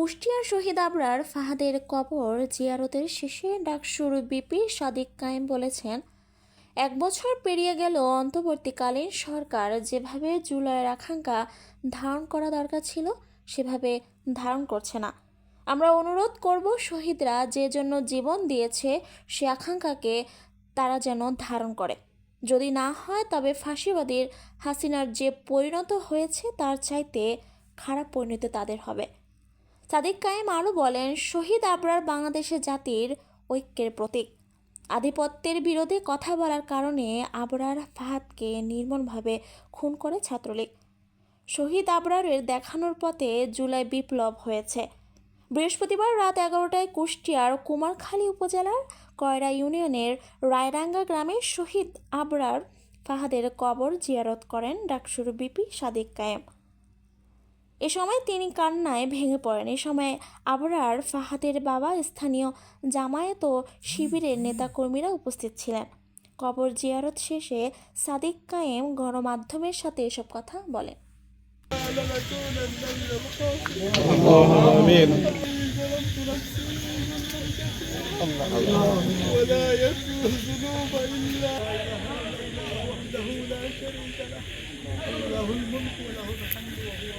কুষ্টিয়ার শহীদ আবরার ফাহাদের কবর জিয়ারতের শেষে ডাকসুর বিপি সাদিক কায়েম বলেছেন, এক বছর পেরিয়ে গেল, অন্তর্বর্তীকালীন সরকার যেভাবে জুলাইয়ের আকাঙ্ক্ষা ধারণ করা দরকার ছিল, সেভাবে ধারণ করছে না। আমরা অনুরোধ করব শহীদরা যে জন্য জীবন দিয়েছে, সে আকাঙ্ক্ষাকে তারা যেন ধারণ করে। যদি না হয়, তবে ফাঁসিবাদীর হাসিনার যে পরিণত হয়েছে, তার চাইতে খারাপ পরিণতি তাদের হবে। সাদিক কায়েম আরও বলেন, শহীদ আবরার বাংলাদেশের জাতির ঐক্যের প্রতীক। আধিপত্যের বিরোধে কথা বলার কারণে আবরার ফাহাদকে নির্মমভাবে খুন করে ছাত্রলীগ। শহীদ আবরারের দেখানোর পথে জুলাই বিপ্লব হয়েছে। বৃহস্পতিবার রাত এগারোটায় কুষ্টিয়ার কুমারখালী উপজেলার কয়রা ইউনিয়নের রায়রাঙ্গা গ্রামে শহীদ আবরার ফাহাদের কবর জিয়ারত করেন ডাকসুর বিপি সাদিক কায়েম। এ সময় তিনি কান্নায় ভেঙে পড়েন এ সময় আবরার ফাহাদের বাবা স্থানীয় জামায়াত ও শিবিরের নেতাকর্মীরা উপস্থিত ছিলেন কবর জিয়ারত শেষে সাদিক কায়েম গণমাধ্যমের সাথে এসব কথা বলেন آمين ولا يغفر الذنوب إلا وحده لا شريك له له الملك وله الحمد وهو على كل